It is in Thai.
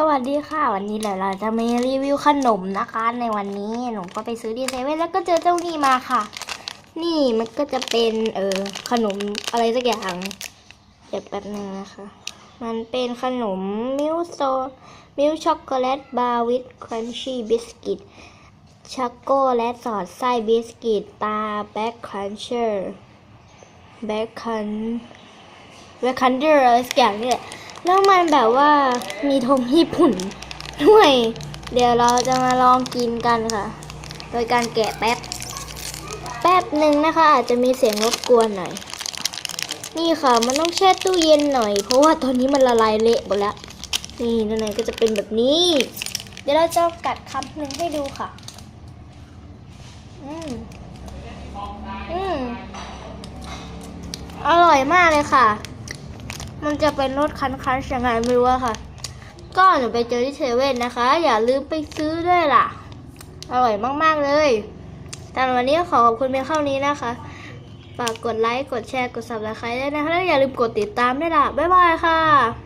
สวัสดีค่ะ วันนี้เดี๋ยวเราจะมารีวิวขนมนะคะ ในวันนี้หนูก็ไปซื้อดีเซเว่นแล้วก็เจอเจ้านี่มาค่ะ นี่มันก็จะเป็นเออขนมอะไรสักอย่างเดี๋ยวแป๊บนึงนะคะ มันเป็นขนมมิลโซมิลช็อกโกแลตบาร์วิทครันชี่บิสกิตช็อกโกแลตสอดไส้บิสกิตตาแบ็คครันเชอร์แบ็คคันแบ็คคันเดอร์อะไรสักอย่างนี่แหละ แล้วมันแบบว่ามีธงญี่ปุ่นด้วย เดี๋ยวเราจะมาลองกินกันค่ะ โดยการแกะแป๊บ แป๊บหนึ่งนะคะ อาจจะมีเสียงรบกวนหน่อย นี่ค่ะ มันต้องแช่ตู้เย็นหน่อย เพราะว่าตอนนี้มันละลายเละหมดแล้ว นี่นั่นไงก็จะเป็นแบบนี้ เดี๋ยวเราจะกัดคำหนึ่งให้ดูค่ะ อืมอืมอร่อยมากเลยค่ะ มันจะเป็นรถคันๆยังไงไม่รู้อะค่ะ ก็หนูไปเจอที่เซเว่นนะคะ อย่าลืมไปซื้อด้วยล่ะ อร่อยมาก ๆ เลยแต่วันนี้ขอขอบคุณเพียงเท่านี้นะคะฝากกดไลค์ กดแชร์ กด subscribe ด้วยนะคะ แล้วอย่าลืมกดติดตามด้วยล่ะ บ๊ายบายค่ะ